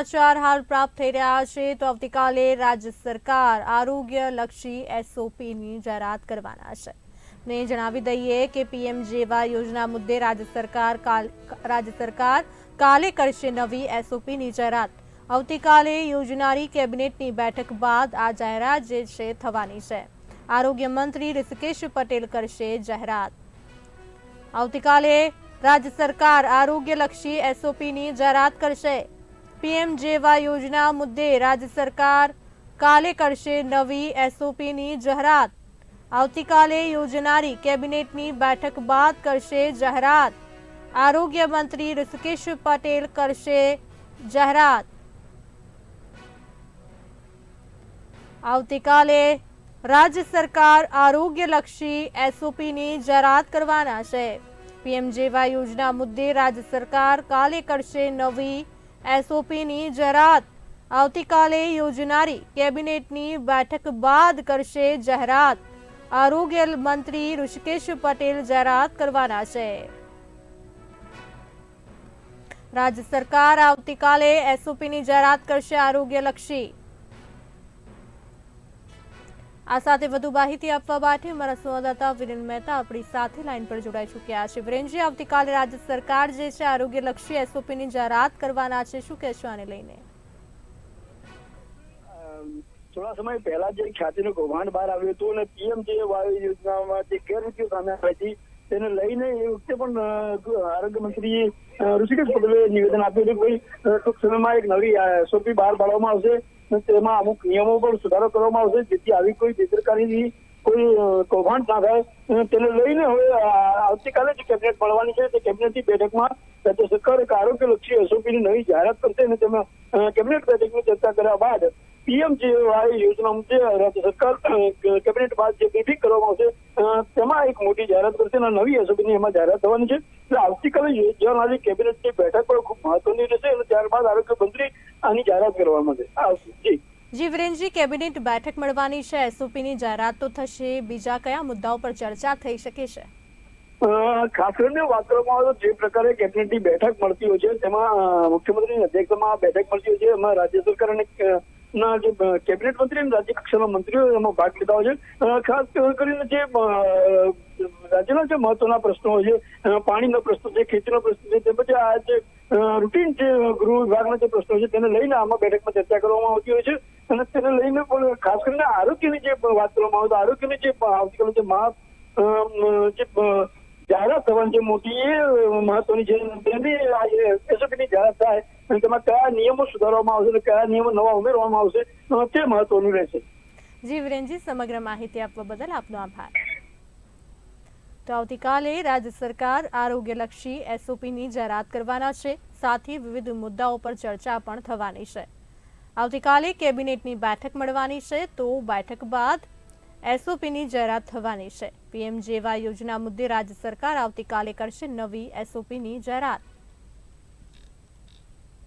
સમાચાર હાલ પ્રાપ્ત થઈ રહ્યા છે તો આવતીકાલે રાજ્ય સરકાર આરોગ્ય લક્ષી એસઓપીની જાહેરાત કરવાના છે. ને જણાવી દઈએ કે પીએમ જેવા યોજના મુદ્દે રાજ્ય સરકાર રાજ્ય સરકાર કાલે કરશે નવી એસઓપીની જાહેરાત. આવતીકાલે યોજનારી કેબિનેટની બેઠક બાદ આ જાહેરાત જે છે થવાની છે. આરોગ્ય મંત્રી ઋષિકેશ પટેલ કરશે જાહેરાત. આવતીકાલે રાજ્ય સરકાર આરોગ્યલક્ષી એસઓપીની જાહેરાત કરશે. પીએમ યોજના મુદ્દે રાજ્ય સરકાર કાલે કરશે નવી એસઓપીની જાહેરાત. આવતીકાલે યોજનારી કેબિનેટની બેઠક બાદ કરશે જાહેરાત. આરોગ્ય મંત્રી ઋષિકેશ પટેલ કરશે જાહેરાત. આવતીકાલે રાજ્ય સરકાર આરોગ્યલક્ષી એસઓપીની જાહેરાત કરવાના છે. પીએમ જેવા યોજના મુદ્દે રાજ્ય સરકાર કાલે કરશે નવી એસઓપીની જાહેરાત આવતીકાલે યોજનારી કેબિનેટની બેઠક બાદ કરશે જાહેરાત. આરોગ્ય મંત્રી ઋષિકેશ પટેલ જાહેરાત કરવાના છે. રાજ્ય સરકાર આવતીકાલે એસઓપીની જાહેરાત કરશે આરોગ્યલક્ષી. આ સાથે વધુ માહિતી આપવા માટે અમારા સંવાદદાતા વિરેન મહેતા આપણી સાથે લાઈન પર જોડાઈ ચૂક્યા છે. વિરેનજી આવતીકાલે રાજ્ય સરકાર જે છે, આરોગ્યલક્ષી એસઓપીની જાહેરાત કરવાના છે. શું કહેશો આને લઈને? થોડા સમય પહેલા જે ખ્યાતિનું કૌભાંડ બહાર આવ્યું હતું અને પીએમ જે વાયુ યોજનામાં જે ગેરરીતિઓ સામે આવી હતી તેને લઈને એ વખતે પણ આરોગ્ય મંત્રી અ, ઋષિકેશ પટેલે નિવેદન આપ્યું હતું કે ટૂંક સમયમાં એક નવી એસઓપી બહાર પાડવામાં આવશે તેમાં અમુક નિયમો પર સુધારો કરવામાં આવશે જેથી આવી કોઈ બેદરકારીની કોઈ કૌભાંડ ના થાય. તેને લઈને હવે આવતીકાલે જે કેબિનેટ મળવાની છે તે કેબિનેટની બેઠકમાં રાજ્ય સરકાર એક આરોગ્યલક્ષી એસઓપીની નવી જાહેરાત કરશે અને તેમાં કેબિનેટ બેઠકની ચર્ચા કર્યા બાદ પીએમ જે યોજના મુદ્દે રાજ્ય સરકાર કેબિનેટ બાદ જે બ્રીફિંગ કરવામાં આવશે તેમાં એક મોટી જાહેરાત કરશે અને નવી એસઓપીની એમાં જાહેરાત થવાની છે. એટલે આવતીકાલે યોજાનારી કેબિનેટની બેઠક પણ ખૂબ મહત્વની રહેશે અને ત્યારબાદ આરોગ્ય મંત્રી આની જાહેરાત કરવામાં આવશે. જી. જી વિરેનજી કેબિનેટ બેઠક મળવાની છે એસઓપીની જાહેરાત તો થશે. બીજા કયા મુદ્દાઓ પર ચર્ચા થઈ શકે છે? ખાસ કરીને વાત કરવામાં આવે તો જે પ્રકારે કેબિનેટની બેઠક મળતી હોય છે તેમાં મુખ્યમંત્રીની અધ્યક્ષતામાં બેઠક મળતી હોય છે એમાં રાજ્ય સરકાર અને ના, જે કેબિનેટ મંત્રી અને રાજ્ય મંત્રીઓ એમાં ભાગ લીધા હોય છે. ખાસ કરીને જે રાજ્યના જે મહત્વના પ્રશ્નો હોય છે પાણીનો પ્રશ્ન છે, ખેતીનો પ્રશ્ન છે, તે પછી આ જે રૂટીન જે ગૃહ વિભાગના જે પ્રશ્નો છે, તેને લઈને આમાં બેઠકમાં ચર્ચા કરવામાં આવતી હોય છે. અને તેને લઈને પણ ખાસ કરીને આરોગ્યની જે વાત કરવામાં આવે તો આરોગ્યની જે આવતીકાલે જે મહા જે જાહેરાત થવાની જે મોટી મહત્વની છે એસઓપીની જાહેરાત થાય. અને તેમાં કયા નિયમો સુધારવામાં આવશે અને કયા નિયમો નવા ઉમેરવામાં આવશે તે મહત્વનું રહેશે. જી, વિરેનજી, સમગ્ર માહિતી આપવા બદલ આપનો આભાર. તો આવતીકાલે રાજ્ય સરકાર આરોગ્યલક્ષી એસઓપીની જાહેરાત કરવાના છે. સાથે વિવિધ મુદ્દાઓ પર ચર્ચા પણ થવાની છે. આવતીકાલે કેબિનેટની બેઠક મળવાની છે. તો બેઠક બાદ એસઓપીની જાહેરાત થવાની છે. પીએમ જેવા યોજના મુદ્દે રાજ્ય સરકાર આવતીકાલે કરશે નવી એસઓપીની જાહેરાત.